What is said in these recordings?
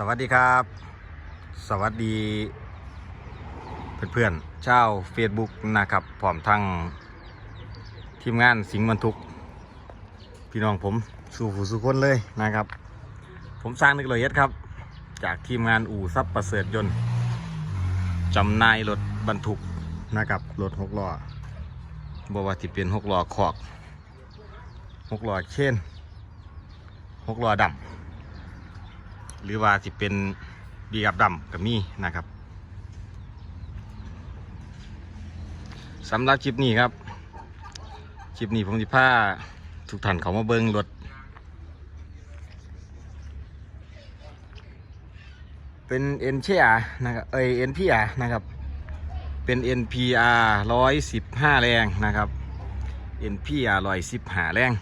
สวัสดีครับ สวัสดี เพื่อนๆชาว Facebook นะครับพร้อมทั้งทีมงานสิงห์บรรทุก พี่น้องผมสู่ผู้สู่คนเลยนะครับ ผมสร้างนึกเลยเอ็ดครับ จากทีมงานอู่ซับประเสริฐยนต์จำนายรถบรรทุกนะครับรถหกล้อบอกว่าที่เป็นหกล้อขอกหกล้อเช่นหกล้อดำ หรือว่าสิเป็นบีกับดำกับมีนะครับสำหรับคลิปนี้ครับ คลิปนี้ผมจะพาทุกท่านเขามาเบิ้งรถเป็น n เชียนะครับเอ้ย NPR นะครับ เป็น NPR 115 แรงนะครับ NPR 115 แรง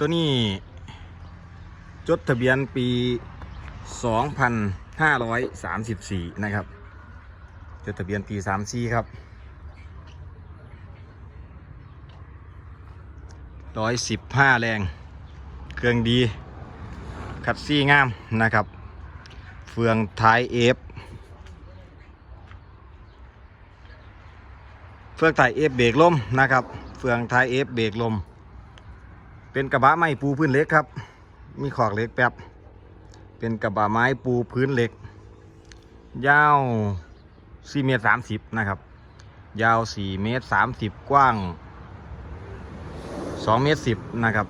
ตัวนี้ จดทะเบียนปี 2534 นะครับ จดทะเบียนปี 34 ครับ 115 แรง เครื่องดีคัดซี่งามนะครับ เฟืองท้ายเอฟเฟืองท้ายเอฟเบรกลมนะครับ เฟืองท้ายเอฟเบรกลม เป็นกระบะไม้ปูพื้นเหล็กครับ มีขอกเหล็กแป๊บ เป็นกระบะไม้ปูพื้นเหล็ก ยาว4เมตร30 นะครับ ยาว 4 เมตร 30 กว้าง 2 เมตร 10 นะครับ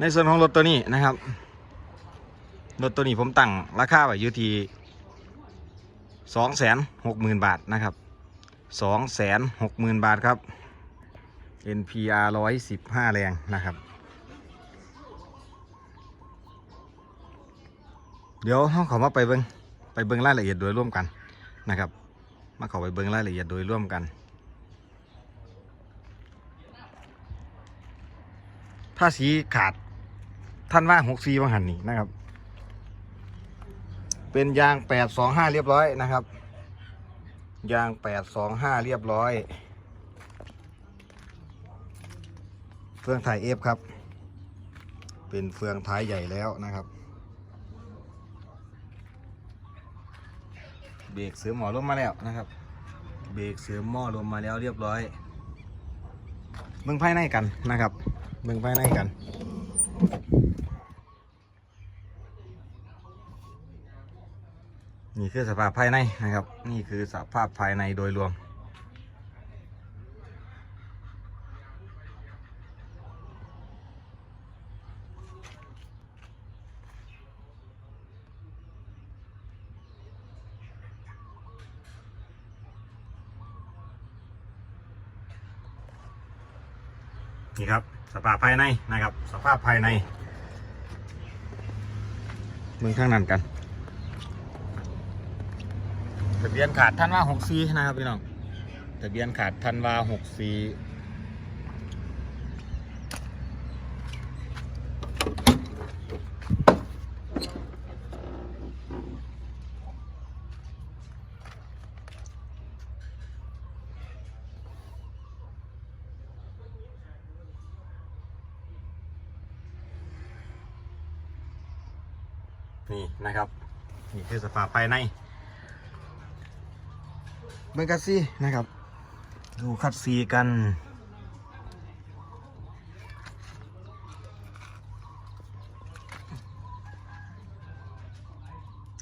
ในส่วนของรถตัวนี้นะครับ รถตัวนี้ผมตั้งราคาไว้อยู่ที่สองแสนหกหมื่นบาทนะครับสองแสนหกหมื่นบาทครับ NPR ร้อยสิบห้าแรงนะครับ เดี๋ยวเราเขามาไปเบิงไปเบิงรายละเอียดโดยร่วมกันนะครับ มาเขาไปเบิงรายละเอียดโดยร่วมกันภาษีขาดท่านว่าหกซีบางหันนี่นะครับ เป็นยางแปดสองห้าเรียบร้อยนะครับ ยางแปดสองห้าเรียบร้อย เฟืองถ่ายเอฟครับ เป็นเฟืองท้ายใหญ่แล้วนะครับเบรกเสือหมอลมมาแล้วนะครับ เบรกเสือหม้อลมมาแล้วเรียบร้อยเบิ่งภายในกันนะครับเบิ่งภายในกัน นี่คือสภาพภายในนะครับ นี่คือสภาพภายในโดยรวม นี่ครับสภาพภายในนะครับ สภาพภายในเมืองข้างนั้นกันทะเบียนขาดท่านว่าหกซีนะครับพี่น้องทะเบียนขาดท่านว่าหกซี นี่นะครับ นี่คือสภาพภายในเบงคัสซีนะครับ ดูคัดซีกัน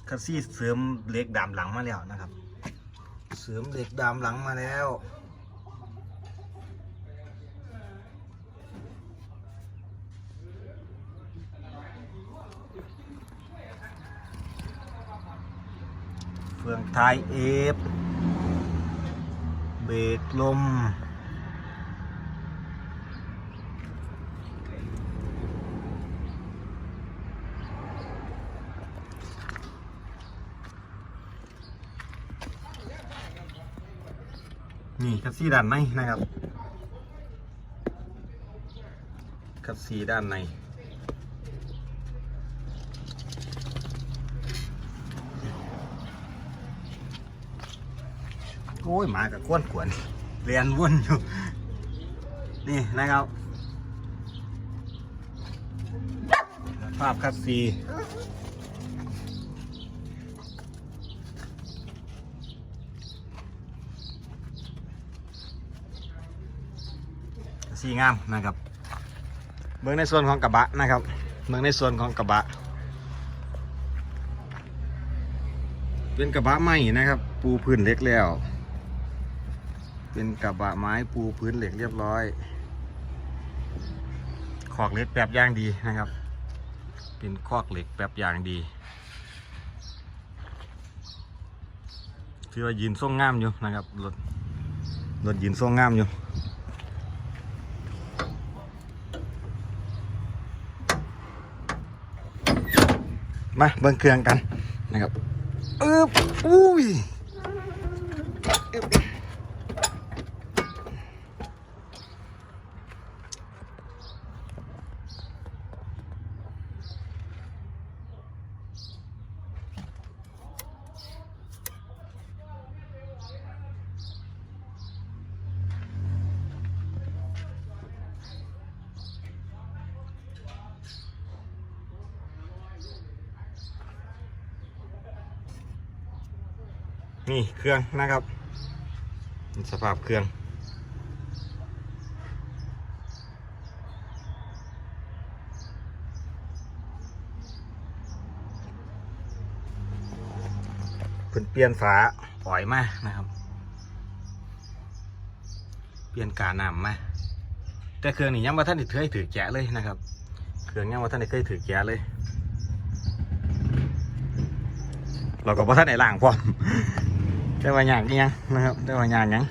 คัสซีเสริมเหล็กดามหลังมาแล้วนะครับ เสริมเหล็กดามหลังมาแล้ว เฟืองท้ายเอฟ เบรกลม นี่คัดซีด้านในนะครับคัดซีด้านใน โอ้ยมากับก้วนขวนเรียนวนอยู่ นี่นะครับภาพคัสซีสีงามนะครับเมืองในส่วนของกระบะนะครับเมืองในส่วนของกระบะ เป็นกระบะใหม่นะครับ ปูพื้นเล็กแล้ว เป็นกระบะไม้ปูพื้นเหล็กเรียบร้อย ขอกเหล็กแบบอย่างดีนะครับ เป็นคอกเหล็กแบบอย่างดีคือว่ายืนทรงงามอยู่นะครับรถรถยืนทรงงามอยู่มาเบิ่งเครื่องกันนะครับอึบอุ้ยอึ๊บ นี่เครื่องนะครับสภาพเครื่องเพิ่นเปลี่ยนฝาปล่อยมานะครับ เปลี่ยนกาน้ำมาแต่เครื่องนี้ยังว่าท่านได้เคยถือแกะเลยนะครับ เครื่องยังว่าท่านเคยถือแกะเลย เราก็บ่ท่านได้ล้างพร้อม เด้ว่าหยางนี้ยังนะครับเด้ว่าหยางหยัง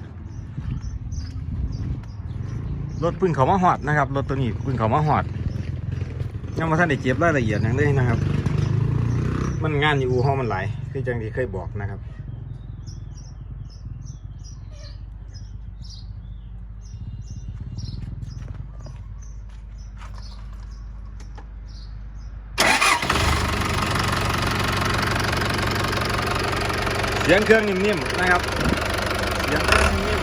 รถพึ่งเขามาหอดนะครับรถตัวนี้พึ่งเขามาหอดยังมาท่านได้เก็บรายละเอียดอย่างเลยนะครับ มันงานอยู่ห้องมันหลายคือจังที่เคยบอกนะครับ สียงเครื่องนิ่มๆนะครับเสียงเครื่องนิ่ม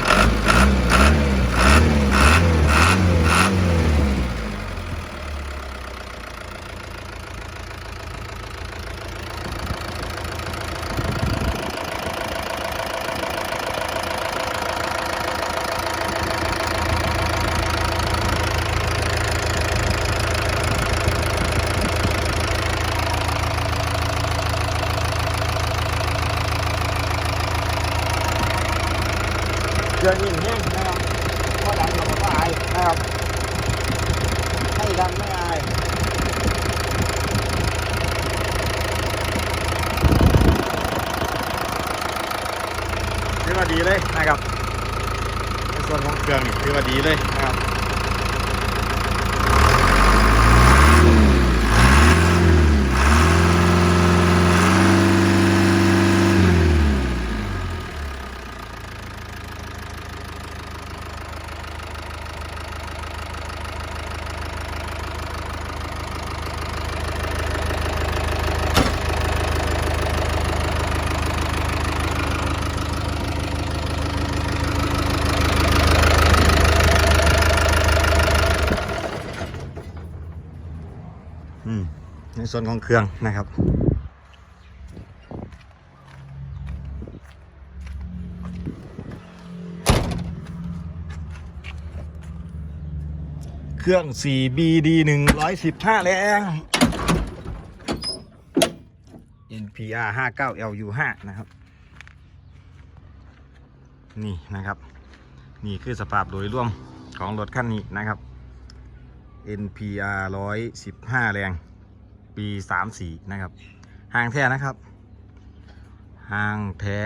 เครื่องนิ่มแห้งนะครับเพราะดันเราก็อายนะครับไม่ดันไม่อายถือว่าดีเลยนะครับในส่วนของเครื่องนี่ถือว่าดีเลยนะครับ ในส่วนของเครื่องนะครับเครื่อง 4BD 115 แรง NPR 59 LU5 นะครับ นี่นะครับ นี่คือสภาพโดยรวมของรถคันนี้นะครับ NPR 115 แรง ปี 34 นะครับห่างแท้นะครับห่างแท้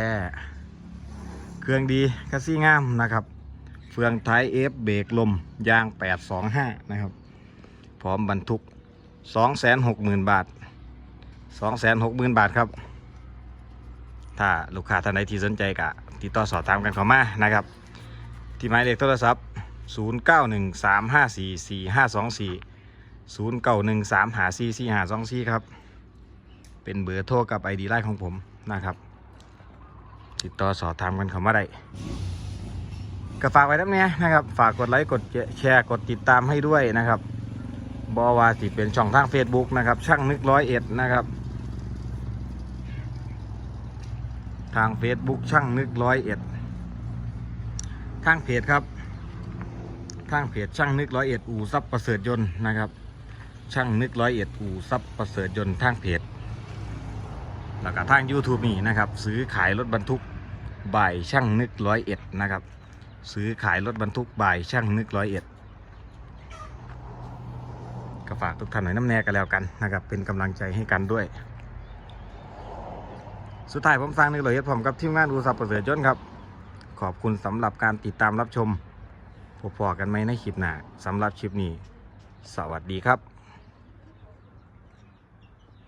เครื่องดีคัสซี่งามนะครับเฟืองท้ายเอฟเบรกลม ยาง 825 นะครับ พร้อมบรรทุก 260,000 บาท 260,000 บาทครับ ถ้าลูกค้าท่านใดที่สนใจกะติดต่อสอบถามกันเข้ามานะครับ ที่หมายเลขโทรศัพท์ 0 9 1 3 5 4 4 5 2 4 0 9 1 3 5 4 4 5 2 4ครับ เป็นเบอร์โทรกับไอดีไลน์ของผมนะครับ ติดต่อสอบถามกันเข้ามาได้ก็ฝากไว้ทั้งนี้นะครับ ฝากกดไลค์กดแชร์กดติดตามให้ด้วยนะครับบอว่าสิเป็นช่องทาง Facebook นะครับ ช่างนึกร้อยเอ็ดนะครับ ทาง Facebook ช่างนึกร้อยเอ็ดทางเพจครับ ทางเพจช่างนึกร้อยเอ็ดอู่ซับประเสริฐยนต์นะครับ ช่างนึกร้อยเอ็ดอู่ซับประเสริฐยนต์ทางเพจแล้วก็ทาง YouTube นี่นะครับ ซื้อขายรถบรรทุกบ่ายช่างนึกร้อยเอ็ดนะครับ ซื้อขายรถบรรทุกบ่ายช่างนึกร้อยเอ็ดก็ฝากทุกท่านหน่อยน้ำแน่กันแล้วกันนะครับ เป็นกำลังใจให้กันด้วย สุดท้ายผมสร้างนึกร้อยเอ็ดผมกับทีมงานอูซับประเสริฐยนต์ครับ ขอบคุณสำหรับการติดตามรับชม พบกันไหมในคลิปหน้าสำหรับคลิปนี้ สวัสดีครับ